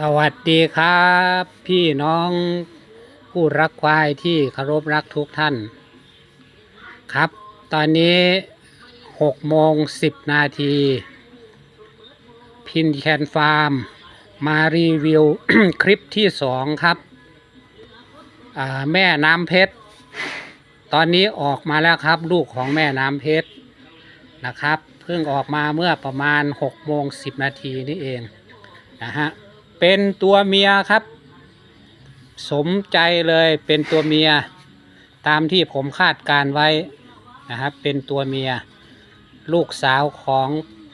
สวัสดีครับ พี่น้องผู้รักควายที่เคารพรักทุกท่าน ครับ ตอนนี้6โมง10นาที พินแคนฟาร์ม มารีวิว คลิปที่2ครับ แม่น้ำเพชร ตอนนี้ออกมาแล้วครับ ลูกของแม่น้ำเพชรนะครับ เพิ่งออกมาเมื่อประมาณ6โมง10นาทีนี่เองนะฮะ เป็นตัวเมียครับ สมใจเลยเป็นตัวเมีย ตามที่ผมคาดการไว้นะครับ เป็นตัวเมีย ลูกสาวของ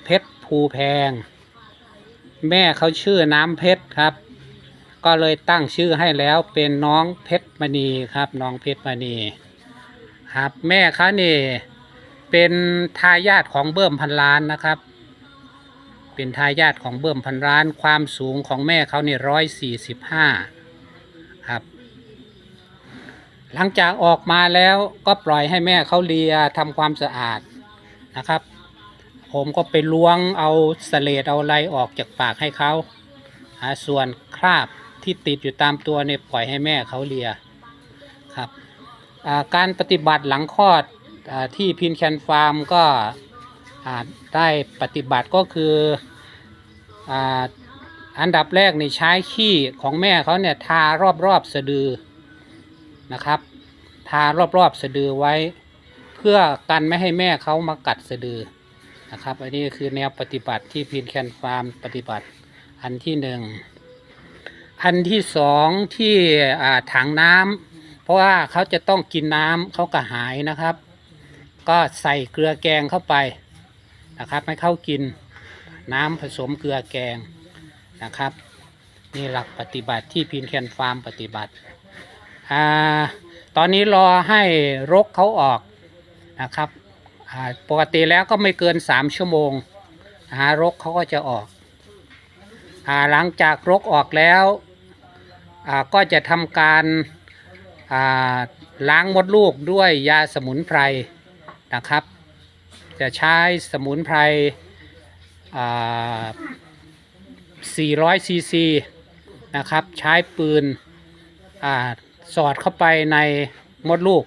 เพชรภูแพง แม่เขาชื่อน้ำเพชรครับ ก็เลยตั้งชื่อให้แล้วเป็นน้องเพชรมณีครับ น้องเพชรมณีครับ แม่เขานี่เป็นทายาทของเบิ่มพันล้านนะครับ เป็นทายาทของเบิ่มพันล้านความสูงของแม่เขาเนี่ยร้อยสี่สิบห้าครับหลังจากออกมาแล้วก็ปล่อยให้แม่เขาเลียทำความสะอาดนะครับ ผมก็ไปล้วงเอาสเลดเอาไรออกจากปากให้เขาส่วนคราบที่ติดอยู่ตามตัวเนี่ยปล่อยให้แม่เขาเลียครับการปฏิบัติหลังคลอดอที่พินแคนฟาร์มก็ ได้ปฏิบัติก็คือออันดับแรกนี่ใช้ขี้ของแม่เขาเนี่ยทารอบๆสะดือนะครับ ทารอบๆสะดือไว้ เพื่อกันไม่ให้แม่เขามากัดสะดือนะครับ อันนี้คือแนวปฏิบัติที่พีนแคนฟาร์มปฏิบัติอันที่หนึ่งอันที่สองที่ถังน้ำเพราะว่าเขาจะต้องกินน้ำเขากระหายนะครับ ก็ใส่เกลือแกงเข้าไป นะครับให้เข้ากินน้ำผสมเกลือแกงนะครับ นี่หลักปฏิบัติที่พินแคนฟาร์มปฏิบัติอ่าตอนนี้รอให้รกเขาออกนะครับปกติแล้วก็ไม่เกิน 3 ชั่วโมงหารกเขาก็จะออกอหลังจากรกออกแล้วก็จะทำการล้างมดลูกด้วยยาสมุนไพรนะครับ จะใช้สมุนไพร400ซีซีนะครับ ใช้ปืนอสอดเข้าไปในมดลูก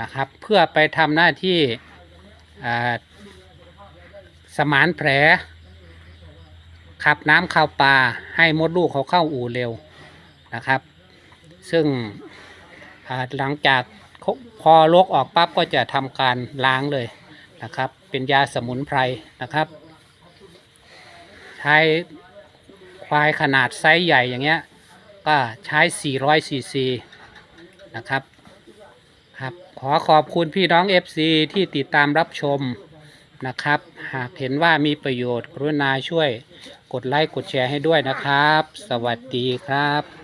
นะครับ เพื่อไปทำหน้าที่สมานแผล ขับน้ำเข้าปลาให้มดลูกเขาเข้าอู่เร็วนะครับ ซึ่งหลังจากพอลกออกปั๊บก็จะทำการล้างเลย นะครับ เป็นยาสมุนไพรนะครับ ใช้ควายขนาดไซส์ใหญ่อย่างเงี้ย ก็ใช้ 400ซีซีนะครับครับ ขอขอบคุณพี่น้อง FC ที่ติดตามรับชมนะครับ หากเห็นว่ามีประโยชน์กรุณาช่วยกดไลค์กดแชร์ให้ด้วยนะครับ สวัสดีครับ